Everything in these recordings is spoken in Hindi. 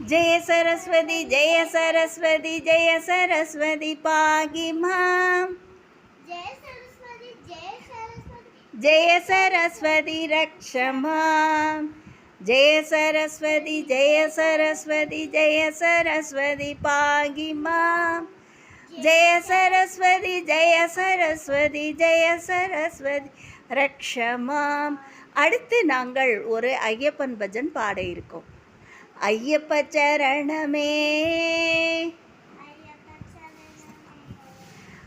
ஜெய சரஸ்வதி ஜெய சரஸ்வதி ஜெய சரஸ்வதி பாகிமாம் ஜெய சரஸ்வதி ரக்ஷமா ஜெய சரஸ்வதி ஜெய சரஸ்வதி ஜெய சரஸ்வதி பாகிமாம் ஜெய சரஸ்வதி ஜெய சரஸ்வதி ஜெய சரஸ்வதி ரக்ஷமாம் அடுத்து நாங்கள் ஒரு ஐயப்பன் பஜன் பாட இருக்கோம். अय्यप चरण में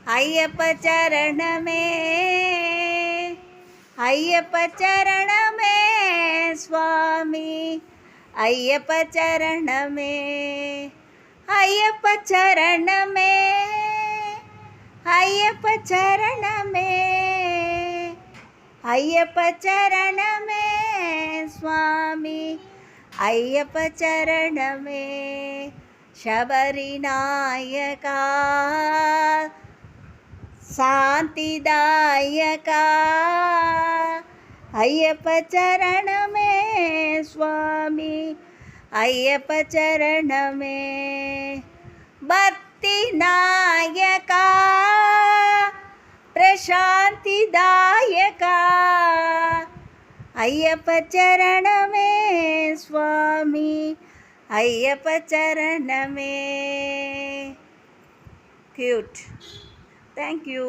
अय्यप चरण में अय्यप चरण में स्वामी। अय्यप चरण में अय्यप चरण में अय्यप चरण में अय्यप चरण में स्वामी। अय्यप चरण में शबरिनायका। शान्तिदायका। अय्यप चरण में स्वामी अय्यप चरण में भक्ति नायका प्रशांतिदायका अय्यप चरण में अय्यप चरण में क्यूट थैंक यू